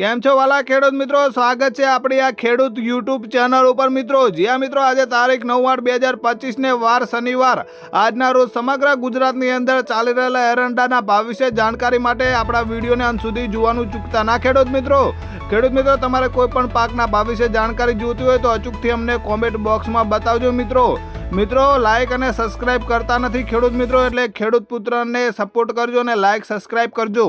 કેમ છો વાલા ખેડૂત મિત્રો? સ્વાગત છે આપણી આ ખેડૂત યુટ્યુબ ચેનલ ઉપર. મિત્રો, જ્યાં મિત્રો, આજે તારીખ નવ આઠ બે હજાર પચીસને વાર શનિવાર. આજના રોજ સમગ્ર ગુજરાતની અંદર ચાલી રહેલા એરંડાના ભાવ વિશે જાણકારી માટે આપણા વિડીયોને અંત સુધી જોવાનું ચૂકતા ના ખેડૂત મિત્રો. ખેડૂત મિત્રો, તમારે કોઈ પણ પાકના ભાવ વિશે જાણકારી જોઈતી હોય તો અચૂકથી અમને કોમેન્ટ બોક્સમાં બતાવજો મિત્રો. મિત્રો લાઇક અને સબસ્ક્રાઇબ કરતા નથી ખેડૂત મિત્રો, એટલે ખેડૂત પુત્રને સપોર્ટ કરજો અને લાઇક સબસ્ક્રાઇબ કરજો.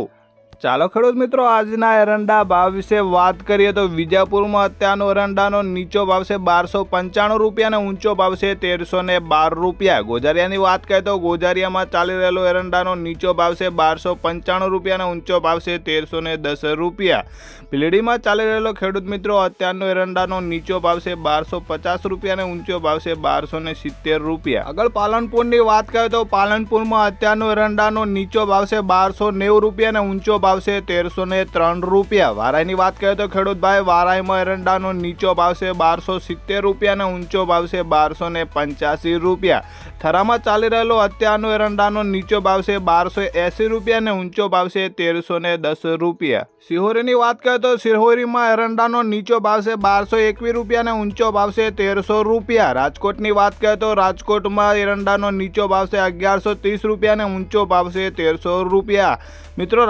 ચાલો ખેડૂત મિત્રો, આજના એરંડા ભાવ વિશે વાત કરીએ તો વિજાપુરમાં અત્યારનો એરંડાનો નીચો ભાવ છે બારસો પંચાણું રૂપિયા અને ઊંચો ભાવ છે તેરસો ને બાર રૂપિયા. ગોજારિયાની વાત કરીએ તો ગોજારિયામાં ચાલી રહેલો એરંડાનો નીચો ભાવ છે બારસો પંચાણું રૂપિયા અને ઊંચો ભાવ છે તેરસો ને દસ રૂપિયા. પીલડીમાં ચાલી રહેલો ખેડૂત મિત્રો, અત્યારનો એરંડાનો નીચો ભાવ છે બારસો પચાસ રૂપિયા અને ઊંચો ભાવ છે બારસો ને સિત્તેર રૂપિયા. આગળ પાલનપુરની વાત કરીએ તો પાલનપુરમાં અત્યારનો એરંડાનો નીચો ભાવ છે બારસો નેવું રૂપિયા અને ઊંચો ભાવ છે તેરસો ને ત્રણ રૂપિયા. વારાઈની વાત કરીએ તો ખેડૂત ભાઈ વારાઈમાં એરંડાનો નીચો ભાવ છે બારસો સિત્તેર રૂપિયા અને ઊંચો ભાવ છે બારસો ને પંચ્યાસી રૂપિયા. થરામાં ચાલી રહેલો અત્યારનો એરંડાનો નીચો ભાવ છે બારસો એંસી રૂપિયા અને ઊંચો ભાવ છે તેરસો ને દસ રૂપિયા. સિહોરીની વાત કરીએ તો સિહોરીમાં એરંડાનો નીચો ભાવ છે બારસો એકવીસ રૂપિયા અને ઊંચો ભાવ છે તેરસો રૂપિયા. રાજકોટની વાત કરીએ તો રાજકોટમાં એરંડાનો નીચો ભાવ છે અગિયારસો ત્રીસ રૂપિયા અને ઊંચો ભાવ છે તેરસો રૂપિયા. મિત્રો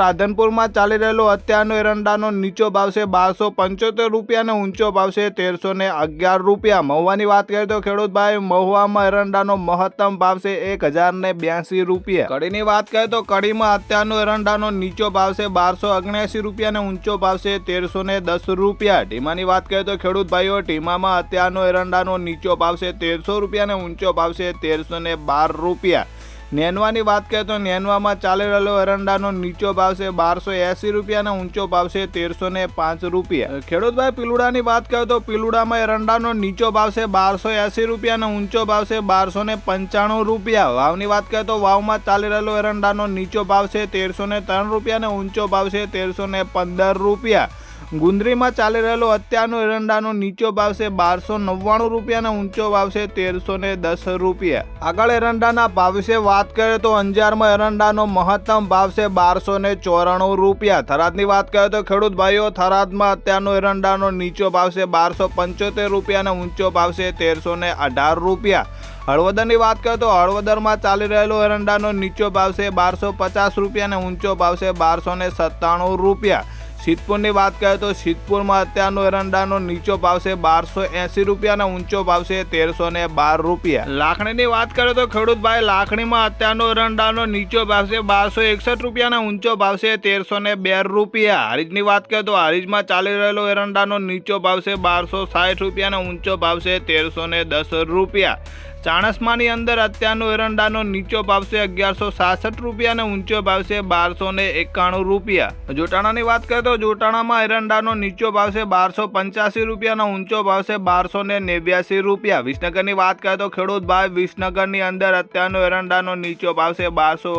રાધનપુરમાં ચાલી રહેલો અત્યારનો એરંડાનો નીચો ભાવ છે બારસો પંચોતેર રૂપિયાનો ઊંચો ભાવ છે તેરસો ને અગિયાર રૂપિયા. મહુવાની વાત કરીએ તો ખેડૂતભાઈ, મહુવામાં એરંડાનો મહત્તમ ભાવ છે એક હજાર ને બ્યાસી રૂપિયા. કડીની વાત કરીએ તો કડીમાં અત્યારનો એરંડાનો નીચો ભાવ છે બારસો ઓગણ્યાસી રૂપિયા અને ઊંચો ભાવ છે તેરસો ને દસ રૂપિયા. ટીમાની વાત કરીએ તો ખેડૂત ભાઈઓ ટીમામાં અત્યારનો એરંડાનો નીચો ભાવ છે તેરસો રૂપિયા અને ઊંચો ભાવ છે તેરસો ને બાર રૂપિયા. નેનવાની વાત કરીએ તો નેનવામાં ચાલી રહેલો એરંડાનો નીચો ભાવ છે બારસો એંસી રૂપિયાનો ઊંચો ભાવ છે તેરસો ને પાંચ રૂપિયા. ખેડૂતભાઈ પીલુડાની વાત કરીએ તો પીલુડામાં એરંડાનો નીચો ભાવ છે બારસો એંસી રૂપિયાનો ઊંચો ભાવ છે બારસો ને પંચાણું રૂપિયા. વાવની વાત કરીએ તો વાવમાં ચાલી રહેલો એરંડાનો નીચો ભાવ છે તેરસો ને ત્રણ રૂપિયા અને ઊંચો ભાવ છે તેરસો ને પંદર રૂપિયા. ગુંદરીમાં ચાલી રહેલો અત્યારનો એરંડાનો નીચો ભાવ છે બારસો નવ્વાણું રૂપિયા અને ઊંચો ભાવ છે તેરસો ને દસ રૂપિયા. આગળ એરંડાના ભાવ વિશે વાત કરીએ તો અંજારમાં એરંડાનો મહત્તમ ભાવ છે બારસો ને ચોરાણું રૂપિયા. થરાદની વાત કરીએ તો ખેડૂત ભાઈઓ, થરાદમાં અત્યારનો એરંડાનો નીચો ભાવ છે બારસો પંચોતેર રૂપિયા અને ઊંચો ભાવ છે તેરસો ને અઢાર રૂપિયા. હળવદરની વાત કરીએ તો હળવદરમાં ચાલી રહેલો એરંડાનો નીચો ભાવ છે બારસો પચાસ રૂપિયા અને ઊંચો ભાવ છે બારસો સત્તાણું રૂપિયા. સિદ્ધપુરની વાત કરીએ તો સિદ્ધપુરમાં અત્યારનો એરંડાનો નીચો ભાવ છે બારસો એંસી રૂપિયા અને ઊંચો ભાવ છે તેરસો ને બાર રૂપિયા. લાખણીની વાત કરીએ તો ખેડૂત ભાઈ લાખણીમાં અત્યારનો એરંડાનો નીચો ભાવ છે બારસો એકસઠ રૂપિયા અને ઊંચો ભાવ છે તેરસો ને બે રૂપિયા. હરીજની વાત કરીએ તો હરીજમાં ચાલી રહેલો એરંડાનો નીચો ભાવ છે બારસો સાઠ રૂપિયા અને ઊંચો ભાવ છે તેરસો ને દસ રૂપિયા. ચાણસમાની અંદર અત્યારનો એરંડાનો નીચો ભાવ છે અગિયારસો સાસઠ રૂપિયા અને ઊંચો ભાવ છે બારસો ને એકાણું રૂપિયા. જોટાણાની વાત કરીએ તો જોટાણામાં એરંડાનો નીચો ભાવ છે બારસો પંચ્યાસી રૂપિયા અને ઊંચો ભાવ છે બારસો ને નેવ્યાસી રૂપિયા. વિસનગરની વાત કરીએ તો ખેડૂત ભાઈ વિસનગરની અંદર અત્યારનો એરંડાનો નીચો ભાવ છે બારસો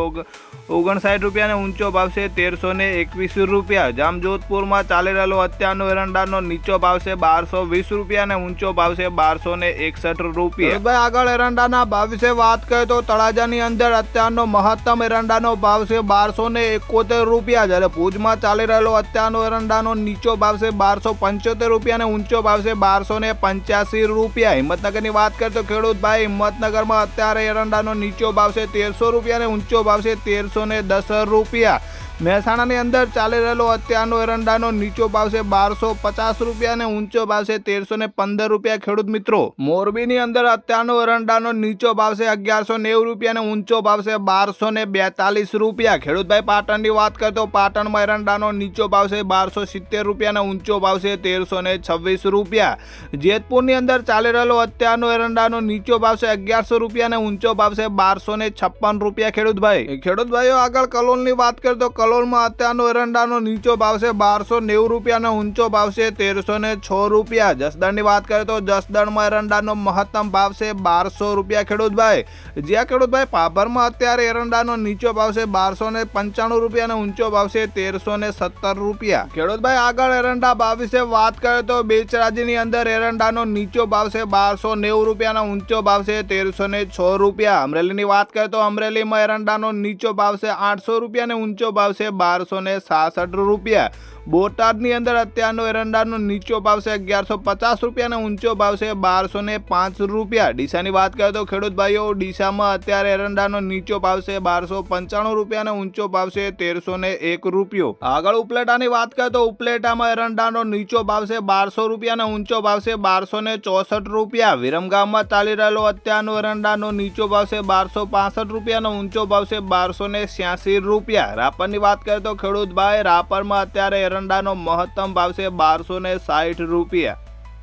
ઓગણસાઠ રૂપિયા અને ઊંચો ભાવ છે તેરસો ને એકવીસ રૂપિયા. જામજોધપુરમાં ચાલી રહેલો અત્યારનો એરંડાનો નીચો ભાવ છે બારસો વીસ રૂપિયા અને ઊંચો ભાવ છે બારસો ને એકસઠ રૂપિયા. આગળ એરંડાના ભાવ વિશે વાત કરીએ તો તળાજાની અંદર અત્યારનો મહત્તમ એરંડાનો ભાવ છે બારસો ને એકોતેર રૂપિયા. જ્યારે ભુજમાં ચાલી રહેલો અત્યારનો એરંડાનો નીચો ભાવ છે બારસો પંચોતેર રૂપિયા અને ઊંચો ભાવ છે બારસો ને પંચ્યાસી રૂપિયા. હિંમતનગરની વાત કરીએ તો ખેડૂત ભાઈ હિંમતનગરમાં અત્યારે એરંડાનો નીચો ભાવ છે તેરસો રૂપિયા અને ઊંચો ભાવ છે તેરસો ને દસ રૂપિયા. મહેસાણાની અંદર ચાલી રહેલો અત્યારનો એરંડાનો નીચો ભાવ છે બારસો પચાસ રૂપિયા અને ઊંચો ભાવ છે તેરસો ને પંદર રૂપિયા. ખેડૂત મિત્રો, મોરબીની અંદર અત્યારનો એરંડાનો નીચો ભાવ છે અગિયારસો નેવું રૂપિયા અને ઊંચો ભાવ છે બારસો ને બેતાલીસ રૂપિયા. ખેડૂતભાઈ પાટણની વાત કરીએ તો પાટણમાં એરંડાનો નીચો ભાવ છે બારસો સિત્તેર રૂપિયા અને ઊંચો ભાવ છે તેરસો ને છવ્વીસ રૂપિયા. જેતપુરની અંદર ચાલી રહેલો અત્યારનો એરંડાનો નીચો ભાવ છે અગિયારસો રૂપિયા અને ઊંચો ભાવ છે બારસો ને છપ્પન રૂપિયા. ખેડૂતભાઈ, ખેડૂતભાઈઓ આગળ કલોલની વાત કરીએ તો કલોલમાં અત્યારનો એરંડાનો નીચો ભાવ છે બારસો નેવું રૂપિયાનો, ઊંચો ભાવ છે તેરસો ને છ રૂપિયા. જસદણની વાત કરીએ તો જસદણમાં એરંડાનો મહત્તમ ભાવ છે બારસો રૂપિયા. ખેડૂતભાઈ, જ્યાં ખેડૂતભાઈ, પાભરમાં અત્યારે એરંડાનો નીચો ભાવ છે બારસો ને પંચાણું રૂપિયાનો ઊંચો ભાવ છે તેરસો ને સત્તર રૂપિયા. ખેડૂતભાઈ, આગળ એરંડા ભાવ વિશે વાત કરીએ તો બેચરાજીની અંદર એરંડાનો નીચો ભાવ છે બારસો નેવું રૂપિયાનો ઊંચો ભાવ છે તેરસો ને છ રૂપિયા. અમરેલીની વાત કરીએ તો અમરેલીમાં એરંડાનો નીચો ભાવ છે આઠસો રૂપિયાને ઊંચો ભાવ છે બારસો ને સાસઠ રૂપિયા. બોટાદની અંદર અત્યારનો એરંડાનો નીચો ભાવ છે અગિયારસો પચાસ રૂપિયા અને ઊંચો ભાવ છે બારસો ને પાંચ રૂપિયા. ડીસાની વાત કરીએ તો ખેડૂત ભાઈઓ, ડીસામાં અત્યારે એરંડાનો નીચો ભાવ છે બારસો પંચાણું રૂપિયા અને ઊંચો ભાવ છે તેરસો ને એક રૂપિયો. આગળ ઉપલેટાની વાત કરીએ તો ઉપલેટામાં એરંડાનો નીચો ભાવ છે બારસો રૂપિયા અને ઊંચો ભાવ છે બારસો ને ચોસઠ રૂપિયા. વિરમગામમાં ચાલી રહેલો અત્યારનો એરંડાનો નીચો ભાવ છે બારસો પાસઠ રૂપિયા અને ઊંચો ભાવ છે બારસો ને છ્યાસી રૂપિયા. રાપરની વાત કરીએ તો ખેડૂત ભાઈ, રાપરમાં અત્યારે એરંડાનો મહત્તમ ભાવ છે બારસો ને સાઠ રૂપિયા.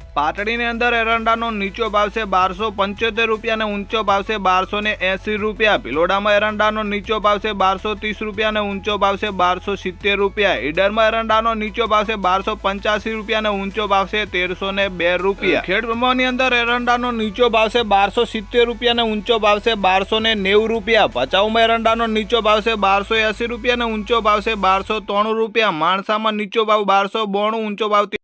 પાટડીની અંદર એરંડાનો નીચો ભાવ છે બારસો પંચોતેર રૂપિયા અને ઊંચો ભાવ છે બારસો ને એંસી રૂપિયા ભિલોડામાં એરંડાનો નીચો ભાવ છે બારસો ત્રીસ રૂપિયા અને ઊંચો ભાવ છે બારસો સિત્તેર રૂપિયા ઈડરમાં એરંડાનો નીચો ભાવ છે બારસો પંચ્યાસી રૂપિયા અને ઊંચો ભાવ છે તેરસો ને બે રૂપિયા ખેડબ્રહ્માની અંદર એરંડાનો નીચો ભાવ છે બારસો સિત્તેર રૂપિયા અને ઊંચો ભાવ છે બારસો ને નેવું રૂપિયા ભચાઉમાં એરંડાનો નીચો ભાવ છે બારસો એંસી રૂપિયા અને ઊંચો ભાવ છે બારસો ત્રણ રૂપિયા માણસામાં નીચો ભાવ બારસો બોણું ઊંચો ભાવ